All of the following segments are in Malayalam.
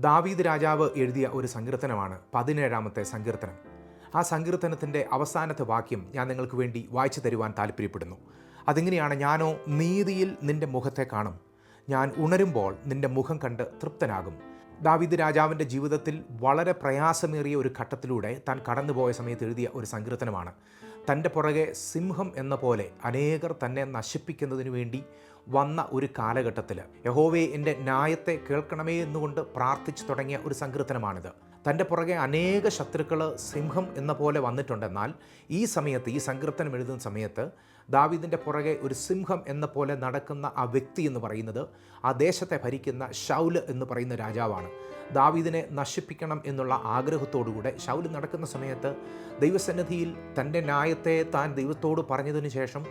ദാവീദ് രാജാവ് എഴുതിയ ഒരു സങ്കീർത്തനമാണ് പതിനേഴാമത്തെ സങ്കീർത്തനം. ആ സങ്കീർത്തനത്തിന്റെ അവസാനത്തെ വാക്യം ഞാൻ നിങ്ങൾക്ക് വേണ്ടി വായിച്ചു തരുവാൻ താല്പര്യപ്പെടുന്നു. അതിങ്ങനെയാണ് ഞാനോ നീതിയിൽ നിന്റെ മുഖത്തെ കാണും. ഞാൻ ഉണരുമ്പോൾ നിന്റെ മുഖം കണ്ട് തൃപ്തനാകും. ദാവീദ് രാജാവിന്റെ ജീവിതത്തിൽ വളരെ പ്രയാസമേറിയ ഒരു ഘട്ടത്തിലൂടെ താൻ കടന്നുപോയ സമയത്ത് എഴുതിയ ഒരു സങ്കീർത്തനമാണ്. തന്റെ പുറകെ സിംഹം എന്ന പോലെ അനേകർ തന്നെ നശിപ്പിക്കുന്നതിന് വേണ്ടി വന്ന ഒരു കാലഘട്ടത്തിൽ. യഹോവയെ എന്റെ ന്യായത്തെ കേൾക്കണമേ എന്നുകൊണ്ട് പ്രാർത്ഥിച്ചു തുടങ്ങിയ ഒരു സങ്കീർത്തനമാണിത്. തന്റെ പുറകെ അനേക ശത്രുക്കൾ സിംഹം എന്ന പോലെ വന്നിട്ടുണ്ടെന്നാൽ ഈ സമയത്ത് ഈ സങ്കീർത്തനം എഴുതുന്ന സമയത്ത് ദാവിദിന്റെ പുറകെ ഒരു സിംഹം എന്ന പോലെ നടക്കുന്ന ആ വ്യക്തി എന്ന് പറയുന്നത് ആ ദേശത്തെ ഭരിക്കുന്ന ഷൗൽ എന്ന് പറയുന്ന രാജാവാണ്. ദാവീദിനെ നശിപ്പിക്കണം എന്നുള്ള ആഗ്രഹത്തോടുകൂടെ ഷൗൽ നടക്കുന്ന സമയത്ത് ദൈവസന്നിധിയിൽ തന്റെ ന്യായത്തെ താൻ ദൈവത്തോട് പറഞ്ഞതിന് ശേഷം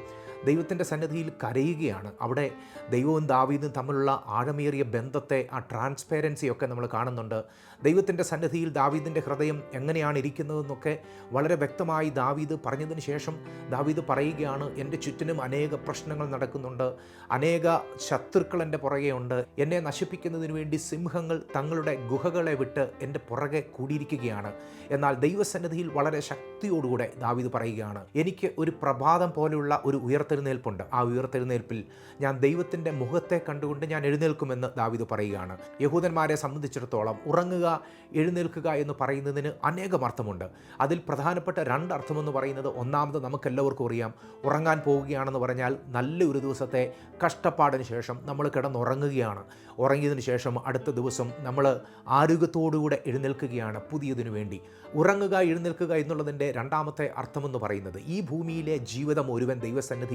ദൈവത്തിന്റെ സന്നിധിയിൽ കരയുകയാണ്. അവിടെ ദൈവവും ദാവീദും തമ്മിലുള്ള ആഴമേറിയ ബന്ധത്തെ ആ ട്രാൻസ്പേരൻസിയൊക്കെ നമ്മൾ കാണുന്നുണ്ട്. ദൈവത്തിന്റെ സന്നിധിയിൽ ദാവീദിന്റെ ഹൃദയം എങ്ങനെയാണ് ഇരിക്കുന്നതെന്നൊക്കെ വളരെ വ്യക്തമായി ദാവീദ് പറഞ്ഞതിന് ശേഷം ദാവീദ് പറയുകയാണ് എന്റെ ചുറ്റിനും അനേക പ്രശ്നങ്ങൾ നടക്കുന്നുണ്ട്. അനേക ശത്രുക്കൾ എന്റെ പുറകെയുണ്ട് എന്നെ നശിപ്പിക്കുന്നതിന് വേണ്ടി സിംഹങ്ങൾ തങ്ങളുടെ ഗുഹകളെ വിട്ട് എന്റെ പുറകെ കൂടിയിരിക്കുകയാണ്. എന്നാൽ ദൈവസന്നിധിയിൽ വളരെ ശക്തിയോടുകൂടെ ദാവീദ് പറയുകയാണ് എനിക്ക് ഒരു പ്രഭാതം പോലെയുള്ള ഒരു ഉയർത്തെഴുന്നേൽപ്പുണ്ട്. ആ ഉയർത്തെഴുന്നേൽപ്പിൽ ഞാൻ ദൈവത്തിന്റെ മുഖത്തെ കണ്ടുകൊണ്ട് ഞാൻ എഴുന്നേൽക്കുമെന്ന് ദാവിദ് പറയുകയാണ്. യഹൂദന്മാരെ സംബന്ധിച്ചിടത്തോളം ഉറങ്ങുക എഴുന്നേൽക്കുക എന്ന് പറയുന്നതിന് അനേകം അർത്ഥമുണ്ട്. അതിൽ പ്രധാനപ്പെട്ട രണ്ട് അർത്ഥമെന്ന് പറയുന്നത് ഒന്നാമത് നമുക്കെല്ലാവർക്കും അറിയാം. ഉറങ്ങാൻ പോവുകയാണെന്ന് പറഞ്ഞാൽ നല്ലൊരു ദിവസത്തെ കഷ്ടപ്പാടിന് ശേഷം നമ്മൾ കിടന്നുറങ്ങുകയാണ്. ഉറങ്ങിയതിന് ശേഷം അടുത്ത ദിവസം നമ്മൾ ആരോഗ്യത്തോടുകൂടെ എഴുന്നേൽക്കുകയാണ് പുതിയതിനു വേണ്ടി. ഉറങ്ങുക എഴുന്നേൽക്കുക എന്നുള്ളതിന്റെ രണ്ടാമത്തെ അർത്ഥമെന്ന് പറയുന്നത് ഈ ഭൂമിയിലെ ജീവിതം ഒരുവൻ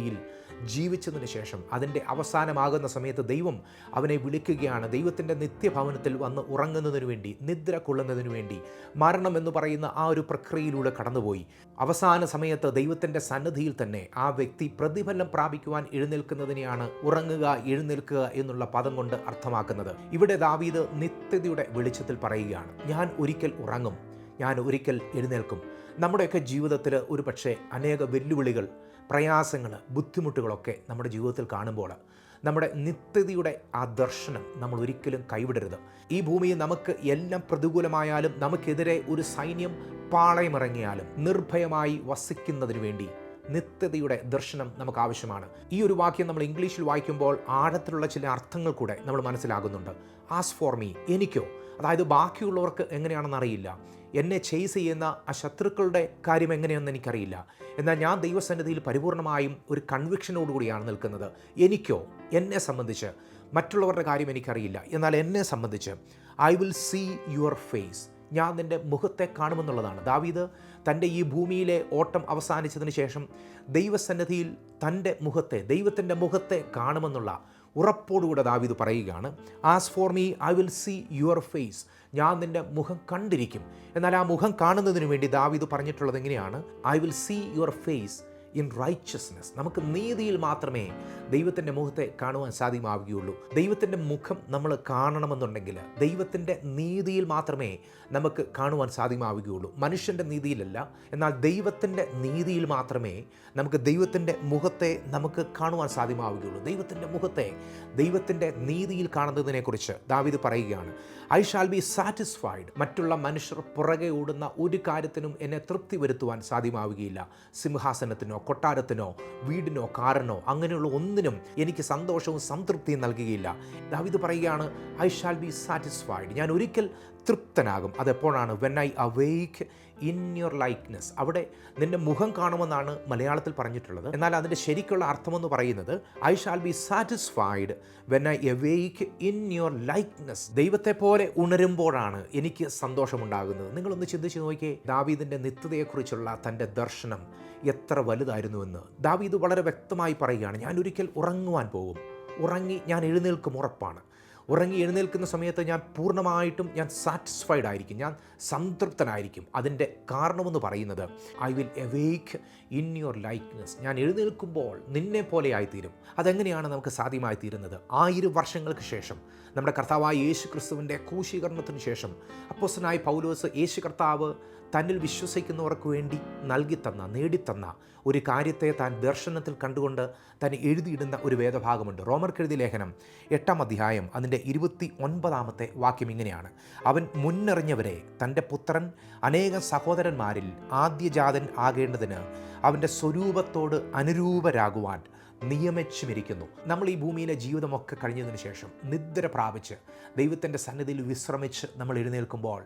ദൈവസന്നിധിയിൽ ജീവിച്ചതിന് ശേഷം അതിന്റെ അവസാനമാകുന്ന സമയത്ത് ദൈവം അവനെ വിളിക്കുകയാണ്. ദൈവത്തിന്റെ നിത്യഭവനത്തിൽ വന്ന് ഉറങ്ങുന്നതിനു വേണ്ടി നിദ്ര കൊള്ളുന്നതിനു വേണ്ടി മരണം എന്ന് പറയുന്ന ആ ഒരു പ്രക്രിയയിലൂടെ കടന്നുപോയി. അവസാന സമയത്ത് ദൈവത്തിന്റെ സന്നിധിയിൽ തന്നെ ആ വ്യക്തി പ്രതിഫലം പ്രാപിക്കുവാൻ എഴുന്നേൽക്കുന്നതിനെയാണ് ഉറങ്ങുക എഴുന്നേൽക്കുക എന്നുള്ള പദം കൊണ്ട് അർത്ഥമാക്കുന്നത്. ഇവിടെ ദാവീദ് നിത്യതയുടെ വെളിച്ചത്തിൽ പറയുകയാണ് ഞാൻ ഒരിക്കൽ ഉറങ്ങും ഞാൻ ഒരിക്കൽ എഴുന്നേൽക്കും. നമ്മുടെയൊക്കെ ജീവിതത്തിൽ ഒരു പക്ഷേ അനേക വെല്ലുവിളികൾ പ്രയാസങ്ങൾ ബുദ്ധിമുട്ടുകളൊക്കെ നമ്മുടെ ജീവിതത്തിൽ കാണുമ്പോൾ നമ്മുടെ നിത്യതയുടെ ആ ദർശനം നമ്മൾ ഒരിക്കലും കൈവിടരുത്. ഈ ഭൂമിയിൽ നമുക്ക് എല്ലാം പ്രതികൂലമായാലും നമുക്കെതിരെ ഒരു സൈന്യം പാളയമിറങ്ങിയാലും നിർഭയമായി വസിക്കുന്നതിന് വേണ്ടി നിത്യതയുടെ ദർശനം നമുക്ക് ആവശ്യമാണ് ഈ ഒരു വാക്യം നമ്മൾ ഇംഗ്ലീഷിൽ വായിക്കുമ്പോൾ ആഴത്തിലുള്ള ചില അർത്ഥങ്ങൾ കൂടെ നമ്മൾ മനസ്സിലാകുന്നുണ്ട്. ആസ് ഫോർ മീ എനിക്കോ? അതായത് ബാക്കിയുള്ളവർക്ക് എങ്ങനെയാണെന്ന് അറിയില്ല. എന്നെ ചെയ്സ് ചെയ്യുന്ന ആ ശത്രുക്കളുടെ കാര്യം എങ്ങനെയെന്ന് എനിക്കറിയില്ല. എന്നാൽ ഞാൻ ദൈവസന്നിധിയിൽ പരിപൂർണമായും ഒരു കൺവിക്ഷനോടുകൂടിയാണ് നിൽക്കുന്നത്. എനിക്കോ? എന്നെ സംബന്ധിച്ച്. മറ്റുള്ളവരുടെ കാര്യം എനിക്കറിയില്ല. എന്നാൽ എന്നെ സംബന്ധിച്ച്. I will see your face ഞാൻ നിന്റെ മുഖത്തെ കാണുമെന്നുള്ളതാണ്. ദാവീദ് തന്റെ ഈ ഭൂമിയിലെ ഓട്ടം അവസാനിച്ചതിന് ശേഷം ദൈവസന്നിധിയിൽ തന്റെ മുഖത്തെ ദൈവത്തിന്റെ മുഖത്തെ കാണുമെന്നുള്ള ഉറപ്പോടുകൂടെ ദാവീദ് പറയുകയാണ് as for me I will see your face ഞാൻ നിന്റെ മുഖം കണ്ടിരിക്കും. എന്നാൽ ആ മുഖം കാണുന്നതിന് വേണ്ടി ദാവീദ് പറഞ്ഞിട്ടുള്ളത് എങ്ങനെയാണ്? I will see your face in righteousness നമുക്ക് നീതിയിൽ മാത്രമേ ദൈവത്തിന്റെ മുഖത്തെ കാണുവാൻ സാധ്യമാവുകയുള്ളൂ. ദൈവത്തിന്റെ മുഖം നമ്മൾ കാണണമെന്നുണ്ടെങ്കിൽ ദൈവത്തിന്റെ നീതിയിൽ മാത്രമേ നമുക്ക് കാണുവാൻ സാധ്യമാവുകയുള്ളൂ. മനുഷ്യന്റെ നീതിയിലല്ല എന്നാൽ ദൈവത്തിന്റെ നീതിയിൽ മാത്രമേ നമുക്ക് ദൈവത്തിന്റെ മുഖത്തെ നമുക്ക് കാണുവാൻ സാധ്യമാവുകയുള്ളൂ. ദൈവത്തിന്റെ മുഖത്തെ ദൈവത്തിന്റെ നീതിയിൽ കാണുന്നതിനെക്കുറിച്ച് ദാവിദ് പറയുകയാണ് ഐ ഷാൽ ബി സാറ്റിസ്ഫൈഡ് മറ്റുള്ള മനുഷ്യർ പുറകെ ഓടുന്ന ഒരു കാര്യത്തിനും എന്നെ തൃപ്തി വരുത്തുവാൻ സാധ്യമാവുകയില്ല. സിംഹാസനത്തിനോ കൊട്ടാരത്തിനോ വീടിനോ കാറിനോ അങ്ങനെയുള്ള ഒന്നിനും എനിക്ക് സന്തോഷവും സംതൃപ്തിയും നൽകുകയില്ല. ദാവിദ് പറയുകയാണ് ഐ ഷാൽ ബി സാറ്റിസ്ഫൈഡ് ഞാൻ ഒരിക്കൽ തൃപ്തനാകും. അതെപ്പോഴാണ്? When I awake in your likeness അവിടെ നിന്റെ മുഖം കാണുമെന്നാണ് മലയാളത്തിൽ പറഞ്ഞിട്ടുള്ളത്. എന്നാൽ അതിന്റെ ശരിക്കുള്ള അർത്ഥമെന്ന് പറയുന്നത് I shall be satisfied when I awake in your likeness ദൈവത്തെ പോലെ ഉണരുമ്പോഴാണ് എനിക്ക് സന്തോഷമുണ്ടാകുന്നത്. നിങ്ങളൊന്ന് ചിന്തിച്ച് നോക്കിയേ ദാവീദിന്റെ നിത്യതയെക്കുറിച്ചുള്ള തന്റെ ദർശനം എത്ര വലുതായിരുന്നുവെന്ന്. ദാവീദ് വളരെ വ്യക്തമായി പറയുകയാണ് ഞാൻ ഒരിക്കൽ ഉറങ്ങുവാൻ പോകും. ഉറങ്ങി ഞാൻ എഴുന്നേൽക്കും ഉറപ്പാണ്. ഉറങ്ങി എഴുന്നേൽക്കുന്ന സമയത്ത് ഞാൻ പൂർണമായിട്ടും ഞാൻ സാറ്റിസ്ഫൈഡ് ആയിരിക്കും. ഞാൻ സംതൃപ്തനായിരിക്കും. അതിന്റെ കാരണമെന്ന് പറയുന്നത് I will awake in your likeness ഞാൻ എഴുന്നേൽക്കുമ്പോൾ നിന്നെ പോലെ ആയിത്തീരും. അതെങ്ങനെയാണ് നമുക്ക് സാധ്യമായി തീരുന്നത്? ആയിരം വർഷങ്ങൾക്ക് ശേഷം നമ്മുടെ കർത്താവായ യേശു ക്രിസ്തുവിന്റെ ക്രൂശീകരണത്തിന് ശേഷം അപ്പോസനായ പൗലോസ് യേശു കർത്താവ് തന്നിൽ വിശ്വസിക്കുന്നവർക്ക് വേണ്ടി നൽകിത്തന്ന നേടിത്തന്ന ഒരു കാര്യത്തെ താൻ ദർശനത്തിൽ കണ്ടുകൊണ്ട് താൻ എഴുതിയിടുന്ന ഒരു വേദഭാഗമുണ്ട്. റോമർ റോമർക്കെഴുതി ലേഖനം എട്ടാം അധ്യായം അതിന്റെ ഇരുപത്തി ഒൻപതാമത്തെ വാക്യം ഇങ്ങനെയാണ്. അവൻ മുന്നറിഞ്ഞവരെ തന്റെ പുത്രൻ അനേക സഹോദരന്മാരിൽ ആദ്യജാതൻ ആകേണ്ടതിന് അവന്റെ സ്വരൂപത്തോട് അനുരൂപരാകുവാൻ നിയമിച്ചുമിരിക്കുന്നു. നമ്മൾ ഈ ഭൂമിയിലെ ജീവിതമൊക്കെ കഴിഞ്ഞതിന് ശേഷം നിദ്ര പ്രാപിച്ച് ദൈവത്തിന്റെ സന്നിധിയിൽ വിശ്രമിച്ച് നമ്മൾ എഴുന്നേൽക്കുമ്പോൾ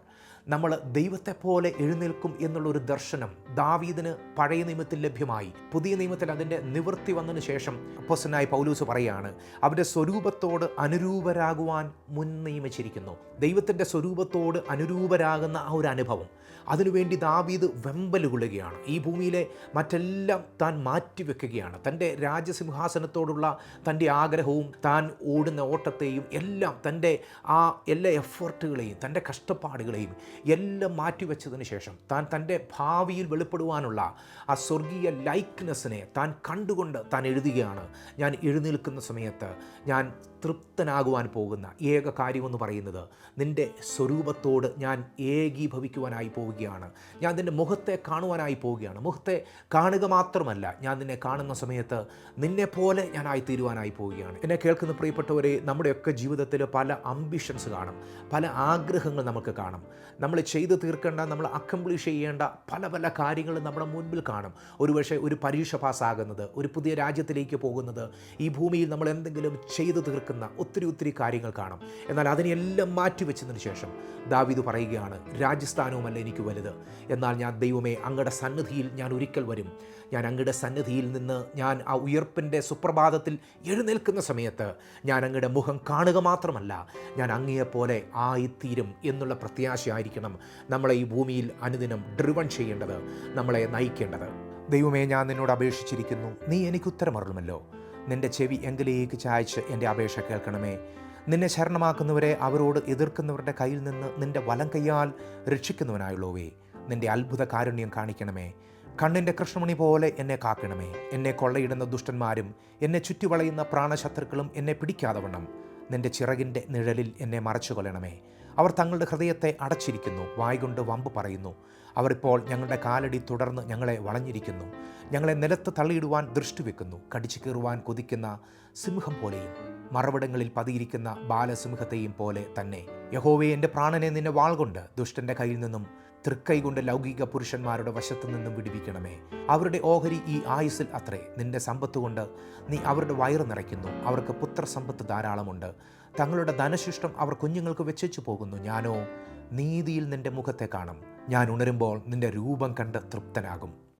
നമ്മൾ ദൈവത്തെ പോലെ എഴുന്നേൽക്കും എന്നുള്ളൊരു ദർശനം ദാവീദിന് പഴയ നിയമത്തിൽ ലഭ്യമായി. പുതിയ നിയമത്തിൽ അതിന്റെ നിവൃത്തി വന്നതിന് ശേഷം അപ്പോസനായി പൗലൂസ് പറയുകയാണ് അവന്റെ സ്വരൂപത്തോട് അനുരൂപരാകുവാൻ മുൻ നിയമിച്ചിരിക്കുന്നു. ദൈവത്തിന്റെ സ്വരൂപത്തോട് അനുരൂപരാകുന്ന ആ ഒരു അനുഭവം. അതിനുവേണ്ടി ദാവീദ് വെമ്പൽ കൊള്ളുകയാണ് ഈ ഭൂമിയിലെ മറ്റെല്ലാം താൻ മാറ്റിവെക്കുകയാണ്. തന്റെ രാജസിംഹാസനത്തോടുള്ള തന്റെ ആഗ്രഹവും താൻ ഓടുന്ന ഓട്ടത്തെയും എല്ലാം തന്റെ ആ എല്ലാ എഫേർട്ടുകളെയും തന്റെ കഷ്ടപ്പാടുകളെയും എല്ലാം മാറ്റിവെച്ചതിന് ശേഷം താൻ തന്റെ ഭാവിയിൽ വെളിപ്പെടുവാനുള്ള ആ സ്വർഗീയ ലൈക്ക്നെസ്സിനെ താൻ കണ്ടുകൊണ്ട് താൻ എഴുതുകയാണ് ഞാൻ എഴുന്നേൽക്കുന്ന സമയത്ത് ഞാൻ തൃപ്തനാകുവാൻ പോകുന്ന ഏക കാര്യമെന്ന് പറയുന്നത് നിന്റെ സ്വരൂപത്തോട് ഞാൻ ഏകീഭവിക്കുവാനായി പോവുകയാണ്. ഞാൻ നിന്റെ മുഖത്തെ കാണുവാനായി പോവുകയാണ്. മുഖത്തെ കാണുക മാത്രമല്ല ഞാൻ നിന്നെ കാണുന്ന സമയത്ത് നിന്നെ പോലെ ഞാനായി തീരുവാനായി പോവുകയാണ്. എന്നെ കേൾക്കുന്ന പ്രിയപ്പെട്ടവരെ നമ്മുടെയൊക്കെ ജീവിതത്തിൽ പല അംബിഷൻസ് കാണും പല ആഗ്രഹങ്ങൾ നമുക്ക് കാണും. നമ്മൾ ചെയ്തു തീർക്കേണ്ട നമ്മൾ അക്കംപ്ലീഷ് ചെയ്യേണ്ട പല പല കാര്യങ്ങളും നമ്മുടെ മുൻപിൽ കാണും. ഒരുപക്ഷെ ഒരു പരീക്ഷ പാസ്സാകുന്നത് ഒരു പുതിയ രാജ്യത്തിലേക്ക് പോകുന്നത് ഈ ഭൂമിയിൽ നമ്മൾ എന്തെങ്കിലും ചെയ്തു തീർക്കുന്ന ഒത്തിരി ഒത്തിരി കാര്യങ്ങൾ കാണും. എന്നാൽ അതിനെല്ലാം മാറ്റിവെച്ചതിന് ശേഷം ദാവിദ് പറയുകയാണ് രാജസ്ഥാനവുമല്ല എനിക്ക് വലുത്. എന്നാൽ ഞാൻ ദൈവമേ അങ്ങയുടെ സന്നിധിയിൽ ഞാൻ ഒരിക്കൽ വരും. ഞാൻ അങ്ങയുടെ സന്നിധിയിൽ നിന്ന് ഞാൻ ആ ഉയർപ്പിന്റെ സുപ്രഭാതത്തിൽ എഴുന്നേൽക്കുന്ന സമയത്ത് ഞാൻ അങ്ങയുടെ മുഖം കാണുക മാത്രമല്ല ഞാൻ അങ്ങയെപ്പോലെ ആയിത്തീരും എന്നുള്ള പ്രത്യാശയായിരിക്കണം നമ്മളെ ഈ ഭൂമിയിൽ അനുദിനം ഡ്രിവൺ ചെയ്യേണ്ടത് നമ്മളെ നയിക്കേണ്ടത്. ദൈവമേ ഞാൻ നിന്നോട് അപേക്ഷിച്ചിരിക്കുന്നു. നീ എനിക്ക് ഉത്തരമറിയുമല്ലോ നിന്റെ ചെവി എങ്കിലേക്ക് ചായച്ച് എന്റെ അപേക്ഷ കേൾക്കണമേ. നിന്നെ ശരണമാക്കുന്നവരെ അവരോട് എതിർക്കുന്നവരുടെ കയ്യിൽ നിന്ന് നിന്റെ വലം കൈയാൽ രക്ഷിക്കുന്നവനായുള്ളവേ. നിന്റെ അത്ഭുത കാരുണ്യം കാണിക്കണമേ. കണ്ണിന്റെ കൃഷ്ണമണി പോലെ എന്നെ കാക്കണമേ. എന്നെ കൊള്ളയിടുന്ന ദുഷ്ടന്മാരും എന്നെ ചുറ്റിവളയുന്ന പ്രാണശത്രുക്കളും എന്നെ പിടിക്കാതെ വണ്ണം നിന്റെ ചിറകിന്റെ നിഴലിൽ എന്നെ മറച്ചു കൊല്ലണമേ അവർ തങ്ങളുടെ ഹൃദയത്തെ അടച്ചിരിക്കുന്നു വായ്കൊണ്ട് വമ്പ് പറയുന്നു. അവരിപ്പോൾ ഞങ്ങളുടെ കാലടി തുടർന്ന് ഞങ്ങളെ വളഞ്ഞിരിക്കുന്നു. ഞങ്ങളെ നിലത്ത് തള്ളിയിടുവാൻ ദൃഷ്ടി വെക്കുന്നു. കടിച്ചു കീറുവാൻ കൊതിക്കുന്ന സിംഹം പോലെയും മറവിടങ്ങളിൽ പതിയിരിക്കുന്ന ബാലസിംഹത്തെയും പോലെ തന്നെ. യഹോവേ എന്റെ പ്രാണനെ നിന്നെ വാൾ കൊണ്ട് ദുഷ്ടന്റെ കയ്യിൽ നിന്നും തൃക്കൈ കൊണ്ട് ലൗകിക പുരുഷന്മാരുടെ വശത്തു നിന്നും വിടിവിക്കണമേ. അവരുടെ ഓഹരി ഈ ആയുസ്സിൽ അത്രേ. നിന്റെ സമ്പത്ത് കൊണ്ട് നീ അവരുടെ വയറ് നിറയ്ക്കുന്നു. അവർക്ക് പുത്രസമ്പത്ത് ധാരാളമുണ്ട്. തങ്ങളുടെ ധനശിഷ്ടം അവർ കുഞ്ഞുങ്ങൾക്ക് വെച്ചു പോകുന്നു. ഞാനോ നീതിയിൽ നിന്റെ മുഖത്തെ കാണും. ഞാൻ ഉണരുമ്പോൾ നിന്റെ രൂപം കണ്ട് തൃപ്തനാകും.